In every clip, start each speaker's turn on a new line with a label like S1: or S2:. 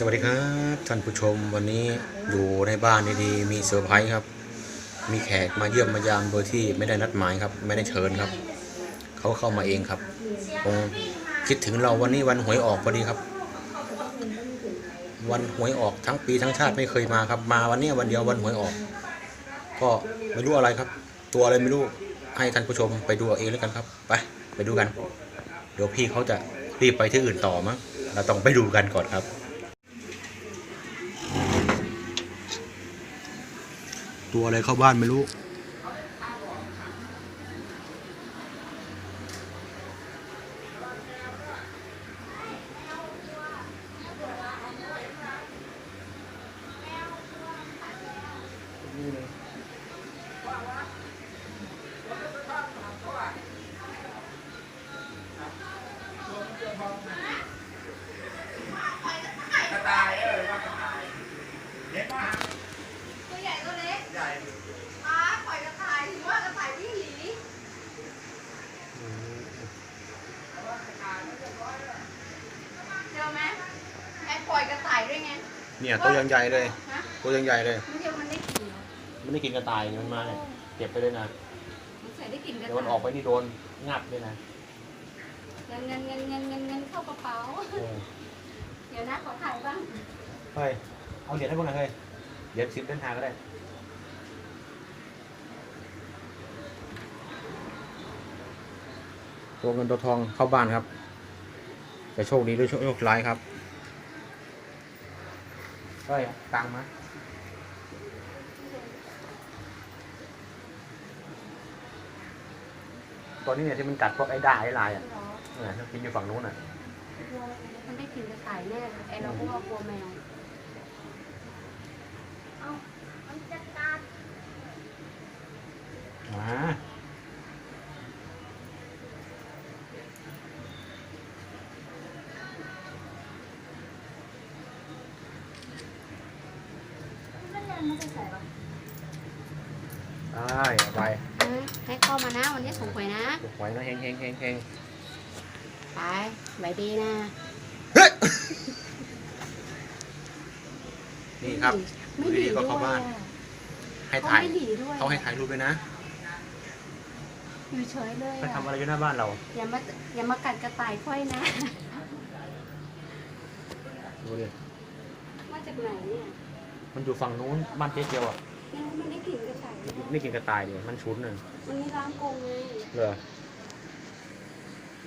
S1: สวัสดีครับท่านผู้ชมวันนี้อยู่ในบ้านดีๆมีเซอร์ไพรส์ครับ มีแขกมาเยี่ยมมายามโดยที่ไม่ได้นัดหมายครับ ไม่ได้เชิญครับ เขาเข้ามาเองครับคงคิดถึงเราวันนี้วันหวยออกพอดีครับ วันหวยออกทั้งปีทั้งชาติไม่เคยมาครับ มาวันนี้วันเดียววันหวยออก ก็ไม่รู้อะไรครับ ตัวอะไรไม่รู้ให้ท่านผู้ชมไปดูเอาเองแล้วกันครับ ไปไปดูกัน เดี๋ยวพี่เขาจะรีบไปที่อื่นต่อมั้งเราต้องไปดูกันก่อนครับ ตัวอะไรเข้าบ้านไม่รู้
S2: ตัวใหญ่ตัวเล็กใหญ่ป้าปล่อยกระต่ายถือว่ากระต่ายวิ่งหนีเจอไหมไอ้ปล่อยกระต่ายด้วยไง
S1: เนี่ยตัวยังใหญ่เลย
S2: ฮะ
S1: ตัวยังใหญ่เลย
S2: มันเดียวมันได้กลิ่นเหรอ
S1: มันได้กินกระต่ายมันมาเนี่ยเก็บไปเลยนะ
S2: มันใส่ได้กลิ่นกระ
S1: เดี๋ยวมันอ
S2: ต่า
S1: อกไปนี่โดนงับเลยนะ
S2: เงินเงินเงินเงินเงินเงินเข้ากระเป๋า
S1: เออ
S2: เดี๋ยวนะขอถ่ายบ้าง
S1: เฮ้ยเอาเหรียญให้พวกหน่อยเฮ้ยเหรียญสิบเดินทางก็ได้ตัวเงินตัวทองเข้าบ้านครับ จะโชคดีหรือโชคร้ายครับ เฮ้ยตังค์มาตัวนี้เนี่ยที่มันกัดพวกไอ้ด่าไอ้ลายอะ
S2: เหรอ
S1: เนี่ยที่กินอยู่ฝั่งนู้นอะ
S2: มันได้กลิ่นกระต่ายแน่เลยไอ้เราก็ว่ากลัวแมวเอ้ามันจะกัด
S1: มา
S2: มันเดินมาจะใส่ปะ
S1: ได้เอาไป
S2: เออให้เข้ามานะ วันนี้ส่งหวยนะ
S1: ถูกไว้นะเฮงเฮงเฮงเฮง
S2: ไปใบดีนะ
S1: นี่ครับ
S2: ไม่
S1: อยู่
S2: ดี
S1: ดีๆก็
S2: ด้วย
S1: เข้าบ้าน
S2: อะ
S1: ให้
S2: เขา
S1: ถ่าย
S2: ไม่ดีด้วย
S1: เขาให้ถ่ายรูปด้วยนะ
S2: อยู่เฉยเลย
S1: ไป
S2: อะ
S1: ทำอะไรอยู่หน้าบ้านเรา
S2: อย่ามาอย่ามากัดกระต่ายค่อยนะ
S1: ดูดิ
S2: มาจากไหนเนี่ย
S1: มันอยู่ฝั่งนู้นบ้านเจ๊เกียวอะ
S2: ยังไม่ได้กลิ่นกระต่ายเลย
S1: นี่กินกระต่ายดิมันชุนน่ะ
S2: วันนี้ร้านโกงไง
S1: เหรอ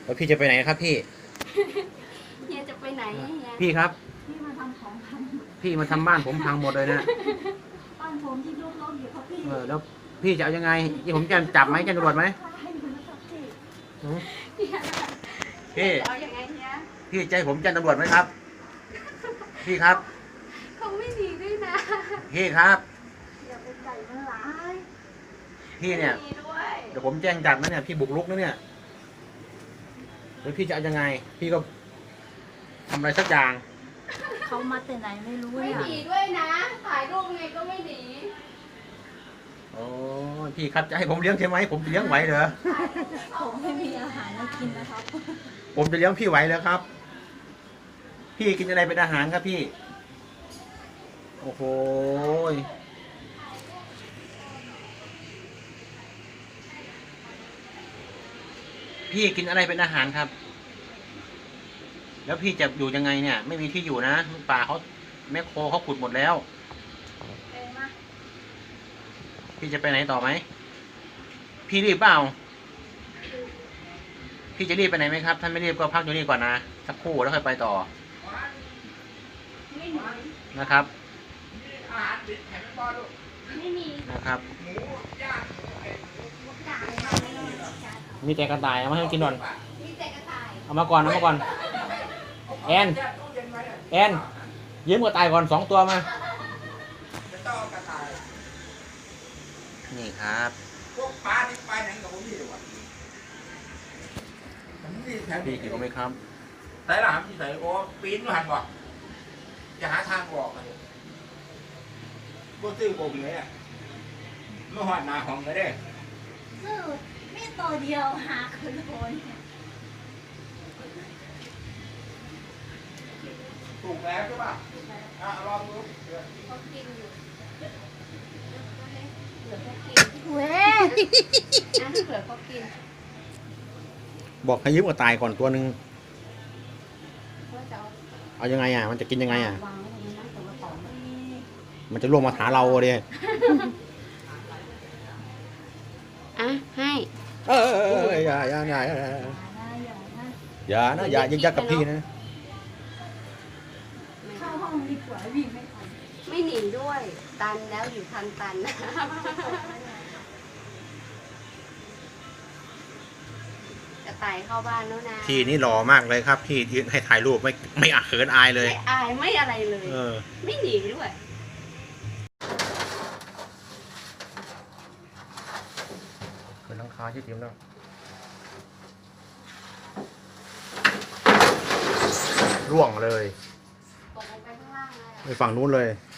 S1: แล้วพี่จะไปไหนครับพี่
S2: เฮียจะไปไหนเฮีย
S1: พี่ครับ
S3: พี่มาทำของพัง
S1: พี่มาทำบ้านผมพังหมดเลยนะ
S3: บ้านผมที่ร่มๆอยู่ครับพี่
S1: เออแล้วพี่จะเอายังไงที่ผมจะจับไหมจะตำรวจไหม
S3: ให้ดูนะครับพี่
S1: หือ
S2: เฮีย
S1: พี่
S2: จะเอาอย่างไงเฮีย
S1: พี่ใจะให้ผมแจ้งตำรวจไหมครับ พี่ครับ
S2: เขาไม่ดีด้วยนะ
S1: พี่ครับ
S3: อย่าไปไก่มันหลาย
S1: พี่เนี่ย
S2: ไม่ดีด้วย
S1: เดี๋ยวผมแจ้งจับนะเนี่ยพี่บุกรุกนะเนี่ยแล้วพี่จะเอายังไง พี่ก็ทำอะไรสักอย่าง
S3: เขามาแต่ไหนไม่รู้
S2: ไม่
S3: เนี่ย
S2: ดีด้วยนะ ถ่ายรูปไงก็ไม่ดี
S1: โอ้ยพี่ครับจะให้ผมเลี้ยงใช่ไหมผมจะเลี้ยงไหวเหรอ
S3: ผมไม่มีอาหารมากินนะครับ
S1: ผมจะเลี้ยงพี่ไหวเหรอครับ พี่กินอะไรเป็นอาหารครับพี่ โอ้โหยพี่กินอะไรเป็นอาหารครับ แล้วพี่จะอยู่ยังไงเนี่ย ไม่มีที่อยู่นะป่าเขาแมคโครเขาขุดหมดแล้ว
S2: เองมา
S1: พี่จะไปไหนต่อไหม พี่รีบเปล่า พี่จะรีบไปไหนไหมครับ ถ้าไม่รีบก็พักอยู่นี่ก่อนนะ สักครู่แล้วค่อยไปต่อ
S2: ไม่หนี
S1: นะครับ
S2: ไม่มี
S1: นะครับ
S2: จ่าย
S1: มีแต่กระต่ายเอามาให้กินก่อน
S2: มีแต่กระต่าย
S1: เอามาก่อนเอามาก่อน แอน แอนยืมกระต่ายก่อนสองตัวมา นี่ครับ
S4: พวกปลาที่ไปไหนกับผมนี่วะผมนี่แถว
S1: พี่หิวไหมครับ
S4: ใส่หลามที่ใส่โอ้ปีนมาหันบ่จะหาทางออกกัน บ่ซื้อโกงเลยอะเมื่อหอดหนาห้องก็ได้
S3: ซื้อมีตัวเดียวหาคนโอน
S4: ถูกแล้วใช่ป่ะอะลองดูเดี๋ยว
S2: เขากินอยู่เหลือเขากิน
S3: เว้ย
S2: นะเหลือเขากิน
S1: บอกให้ยืมกระต่ายก่อนตัวหนึ่ง
S2: ว่าจะเอา
S1: เอายังไงอะ มันจะกินยังไงอะ
S2: วาง
S1: มันจะล่วงมาหาเราเลย
S2: อะให้
S1: เออเออเอออย่าอย่าอย่าอย่า
S3: อย่านะอย่านะ
S1: อย่านะอย่ายิงยักกับพี่นะ
S3: เข้าห้องดีกว่าวิ่งไม่ทัน
S2: ไม่หนีด้วย ตันแล้วอยู่ทันตันจะไต่เข้าบ้านแล้วนะ
S1: พี่นี่หล่อมากเลยครับ พี่ยืนให้ถ่ายรูปไม่ไม่อาเขินอายเลย
S2: ไม่อายไม่อะไรเลย
S1: เออ
S2: ไม่หนีด้วย
S1: เป็นลัง คาที่เตรียมแล้วร่วงเลย
S2: ตกลงไปข้างล่างเลยอะ
S1: ไปฝั่งนู้นเลย
S2: เ